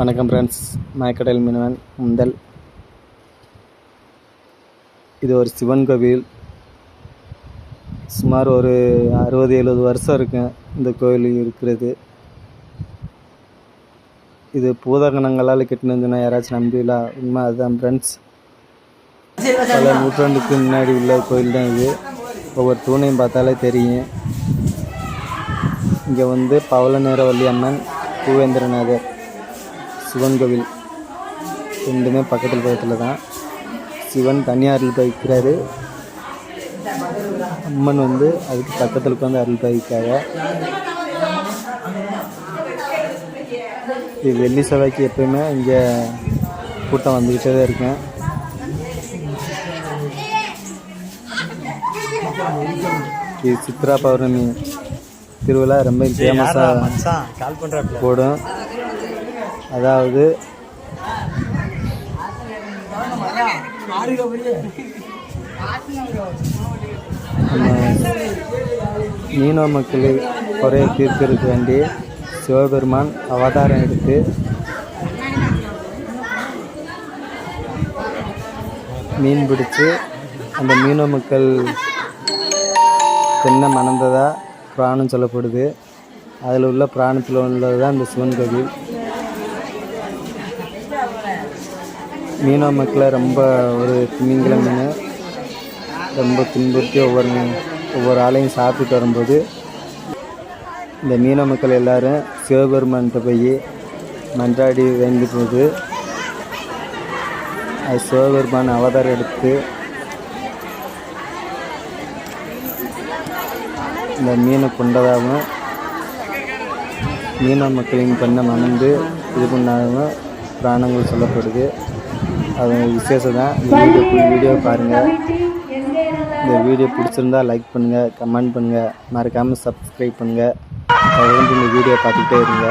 வணக்கம் ஃப்ரெண்ட்ஸ் மயக்கடல் மீனவன் முந்தல் இது ஒரு சிவன் கோவில். சுமார் ஒரு அறுபது எழுபது வருஷம் இருக்கும் இந்த கோவில் இருக்கிறது. இது பூதகணங்களால் கெட்டினதுன்னா யாராச்சும் நம்பிலா? உண்மை அதுதான் ஃப்ரெண்ட்ஸ் பல நூற்றாண்டுக்கு முன்னாடி உள்ள கோயில் தான் இது. ஒவ்வொரு தூணையும் பார்த்தாலே தெரியும். இங்கே வந்து பவள நேரவல்லி அம்மன் பூவேந்திரநாதர். சிவன் கோவில் ரெண்டுமே பக்கத்தில் பக்கத்தில் தான். சிவன் தனியாக அருள் பாவிக்கிறாரு அம்மன் வந்து அதுக்கு பக்கத்தில் உட்காந்து அருள் பாவிக்காங்க இது வெள்ளி செவ்வாய்க்கு எப்பயுமே இங்கே கூட்டம் வந்துக்கிட்டே தான் இருக்கேன் இது சித்ரா பௌர்ணமி திருவிழா ரொம்ப ஃபேமஸாக போடும். அதாவது நம்ம மீனவ மக்கள் குறைய தீர்க்கறதுக்கு வேண்டி சிவபெருமான் அவதாரம் எடுத்து மீன் பிடிச்சு அந்த மீனவ மக்கள் தென்னை மணந்ததாக பிராணம் சொல்லப்படுது. அதில் உள்ள பிராணத்தில் உள்ளது தான் இந்த சிவன் கோவில். மீனவ மக்களை ரொம்ப ஒரு திமிங்கில மீன். ரொம்ப துன்புறுத்தி ஒவ்வொரு மீன் ஒவ்வொரு ஆளையும் சாப்பிட்டு வரும்போது இந்த மீனவ மக்கள் எல்லோரும் சிவபெருமான்கிட்ட போய் மன்றாடி வேண்டி போது அது சிவபெருமான் அவதாரம் எடுத்து இந்த மீனை கொண்டதாகவும் மீனவ மக்களின் பெண்ணை மணந்து இது பண்ணாகவும் பிராணங்கள் சொல்லப்படுது. அது விசேஷம் தான். இந்த வீடியோ ஃபுல் வீடியோ பாருங்கள் இந்த வீடியோ பிடிச்சிருந்தா லைக் பண்ணுங்கள் கமெண்ட் பண்ணுங்கள் மறக்காமல் சப்ஸ்கிரைப் பண்ணுங்கள் தொடர்ந்து இந்த வீடியோ பார்த்துக்கிட்டே இருங்க.